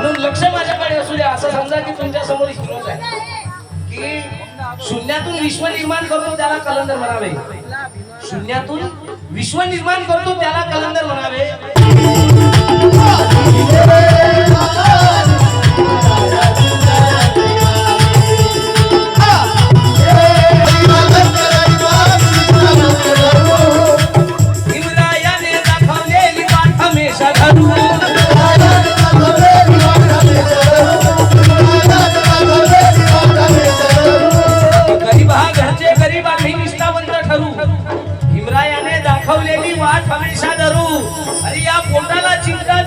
म्हणून लक्ष माझ्याकडे असू द्या. असं समजा की तुमच्यासमोर हिरोज आहे. की शून्यातून विश्व निर्माण करतो त्याला कलंदर म्हणावे. शून्यातून विश्व निर्माण करतो त्याला कलंदर म्हणावे.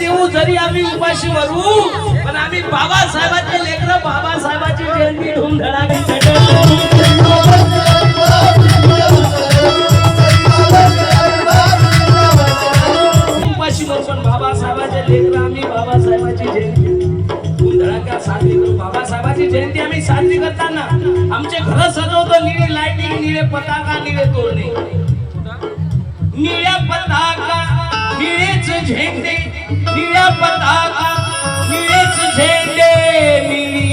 देऊ जरी आम्ही उपाशी मरू पण आम्ही बाबासाहेबांचे लेकर बाबासाहेबाची जयंती धूमधडाने उपाशी मरू पण बाबासाहेबाचे लेकर आम्ही बाबासाहेबाची जयंती धूमधडाक्यात साजरी करू. बाबासाहेबाची जयंती आम्ही साजरी करताना आमचे घर सजवतो निळे लाइटिंग निळे पताका निळे तोरणे. निळ्या पताका निळेच झेंडे નીળે પતાકા નીળે ઝંડે નીળી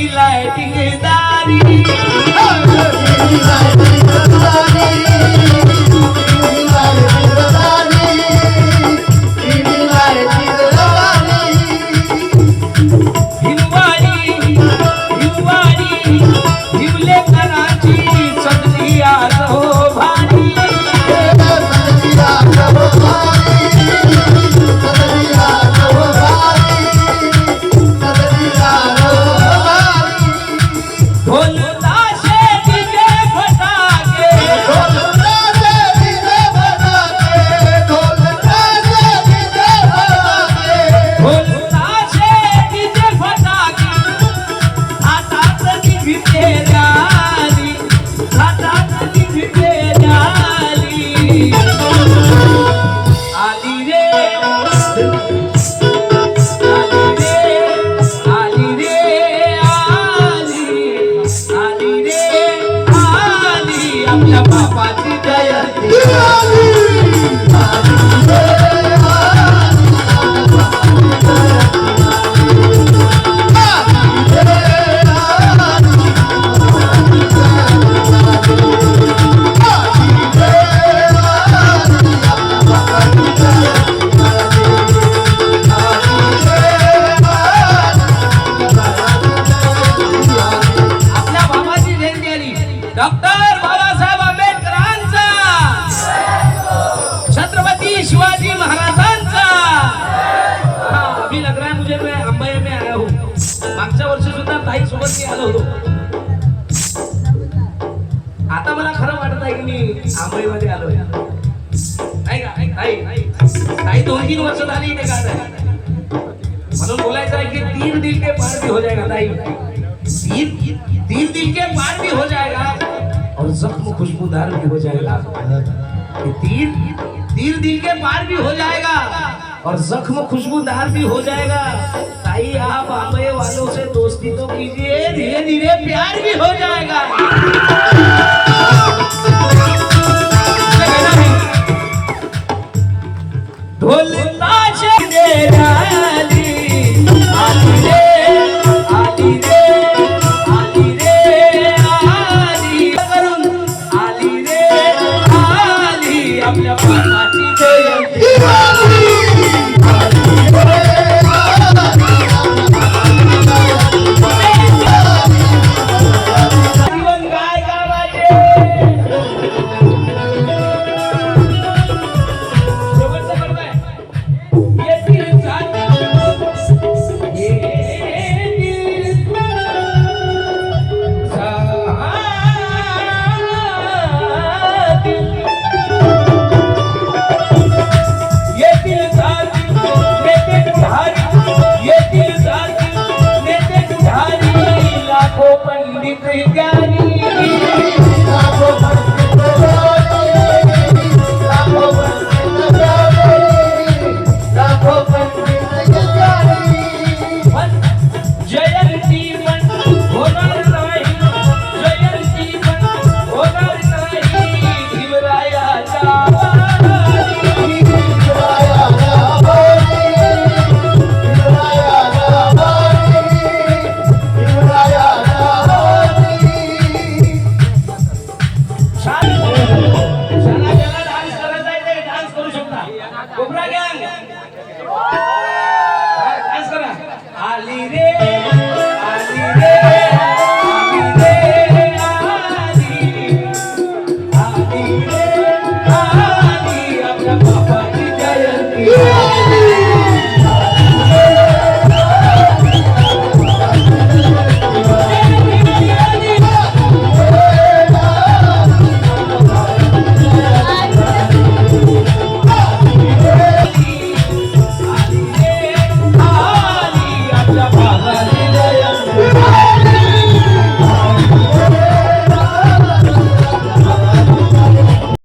आता मला खरं वाटत आहे की मी आंबईमध्ये आलोय. नाही का? ताई ताई दोन तीन वर्ष झाली इथे आहे. म्हणून बोलायचं आहे की तीन दिल के पार भी हो जाएगा, ताई. तीन तीन दिल के पार भी हो जाएगा और जख्म खुशबूदार भी हो जाएगा. तीन तीन दिल के पार भी हो जाएगा और जख्म खुशबूदार भी हो जाएगा. ताई, आप आंबे वालों से दोस्ती तो कीजिए. धीरे प्यार भी हो जाएगा। ढोल ताश